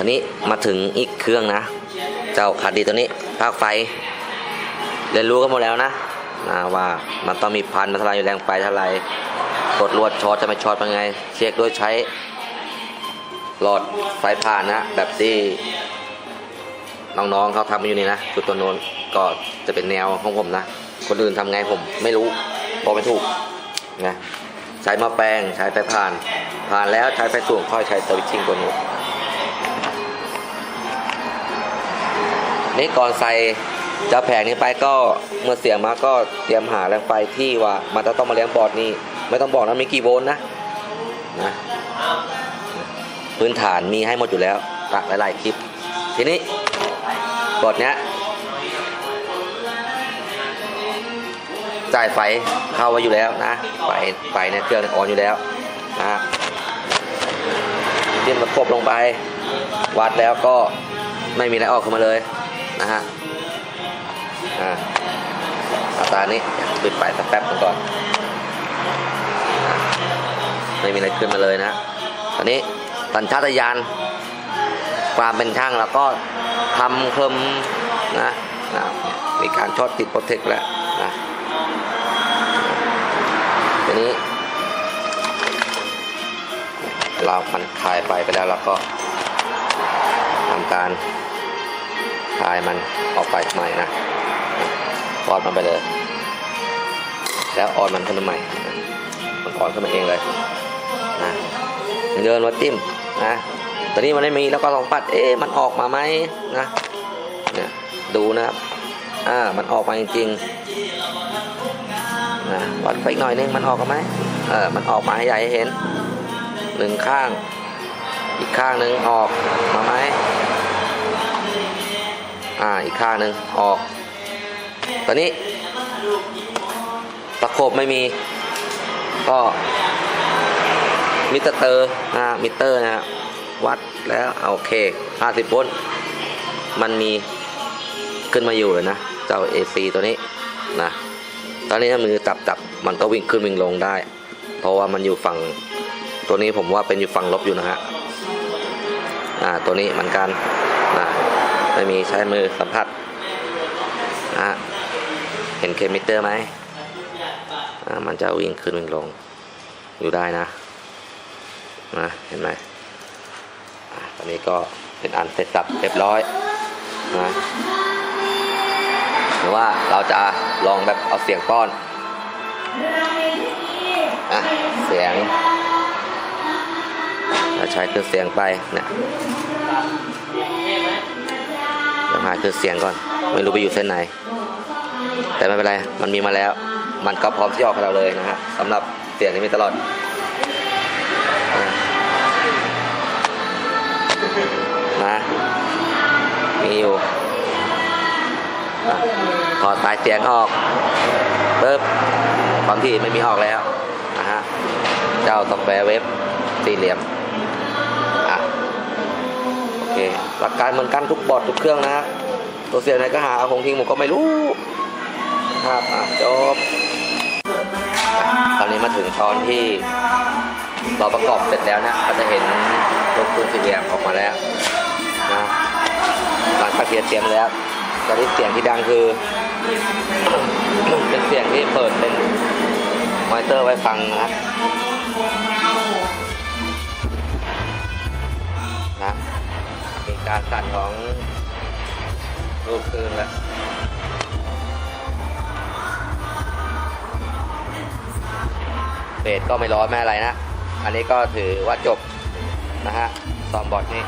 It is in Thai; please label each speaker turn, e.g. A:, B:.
A: ทีนี้มาถึงอีกเครื่องนะ เจ้าคัดดีตัวนี้ภาคไฟ เรียนรู้กันหมดแล้วนะนะว่ามันต้องมีพันมันเท่าไรอยู่แรงไฟเท่าไรกดลวดช็อตจะไม่ช็อตเป็นไง เช็คด้วยใช้ หลอดไฟผ่านนะ แบบที่น้องๆเขาทำอยู่นี่นะคือตัวโน้นก็จะเป็นแนวของผมนะ คนอื่นทำไงผมไม่รู้บอกไม่ถูกนะใช้มาแปลงใช้ไฟผ่าน ผ่านแล้วใช้ไฟสูงค่อยใช้สวิตชิ่งตัวนู้น นี่ก่อนใส่จะแผงนี้ไปก็เมื่อเสียงมาก็เตรียมหาแรงไฟที่ว่ามันจะต้องมาเลี้ยงบอร์ดนี้ไม่ต้องบอกนะมีกี่โวลต์นะนะพื้นฐานมีให้หมดอยู่แล้วหลายๆคลิป ทีนี้บทเนี้ยจ่ายไฟเข้าไว้อยู่แล้วนะไฟไฟในเครื่องอ่ออนอยู่แล้วนะฮะจิ้มประกบลงไป วัดแล้วก็ไม่มีอะไรออกขึ้นมาเลย นะฮะอ่าอัตรานี้ปิดไปสักแป๊บนึงก่อน ไม่มีอะไรขึ้นมาเลยนะตอนนี้สัญชาตญาณความเป็นช่างแล้วก็ทำเคลมนะนะมีการช็อตติดโปรเทคแล้วนะทีนี้ เรามันคลายไฟไปแล้วเราก็ทำการ คลายมันออกไปใหม่นะออนมันไปเลย แล้วออนมันขึ้นมาใหม่นะมันออนขึ้นมาเองเลยนะเดินมาจิ้มนะตอนนี้มันไม่มีแล้วก็ลองปัด เอ๊ะมันออกมาไหมนะเนี่ยดูนะครับอ่ามันออกมาจริงๆนะวัดไฟอีกหน่อยนึงมันออกมาไหมเออมันออกมาให้ใหญ่ให้เห็นหนึ่งข้าง อีกข้างหนึ่งออกมาไหม อ่าอีกข้างหนึ่งออก ตอนนี้ตะขบไม่มี ก็มิเตอร์นะมิเตอร์นะวัดแล้วโอเค 50โวลต์มันมีขึ้นมาอยู่เลยนะ เจ้า AC ตัวนี้นะตอนนี้ถ้ามือจับจับมันก็วิ่งขึ้นวิ่งลงได้ เพราะว่ามันอยู่ฝั่งตัวนี้ผมว่าเป็นอยู่ฝั่งลบอยู่นะฮะอ่าตัวนี้เหมือนกันนะ ไม่มีใช้มือสัมผัสนะเห็นเคมิเตอร์ไหมมันจะวิ่งขึ้นวิ่งลง อยู่ได้นะนะเห็นไหมอะตอนนี้ก็เป็นอันเสร็จสับเรียบร้อยนะหรือว่าเราจะลองแบบเอาเสียงป้อนอะเสียงเราใช้เครื่องเสียงไปเนี่ย หาเครื่องเสียงก่อน ไม่รู้ไปอยู่เส้นไหน แต่ไม่เป็นไร มันมีมาแล้ว มันก็พร้อมที่ออกให้เราเลยนะฮะสำหรับเสียงนี้มีตลอดนะมีอยู่ถอดสายเสียงออกปึ๊บความถี่ไม่มีออกแล้วนะฮะเจ้าซอฟต์แวร์เว็บสี่เหลี่ยม หลักการเหมือนกันทุกบอร์ดทุกเครื่องนะฮะตัวเสียงไหนก็หาเอาคงทิ้งผมก็ไม่รู้ครับจบตอนนี้มาถึงช้อนที่เราประกอบเสร็จแล้วนะก็จะเห็นลูกปืนสี่เหลี่ยมออกมาแล้วนะหลังกระเทียเตรียมแล้วตอนนี้เสียงที่ดังคือ เป็นเสียงที่เปิดเป็นมอนิเตอร์ไว้ฟังนะครับนะ การสั่นของลูกคืนแล้วเบสก็ไม่ร้อนไม่อะไรนะ อันนี้ก็ถือว่าจบนะฮะ ซอมบอร์ดนี่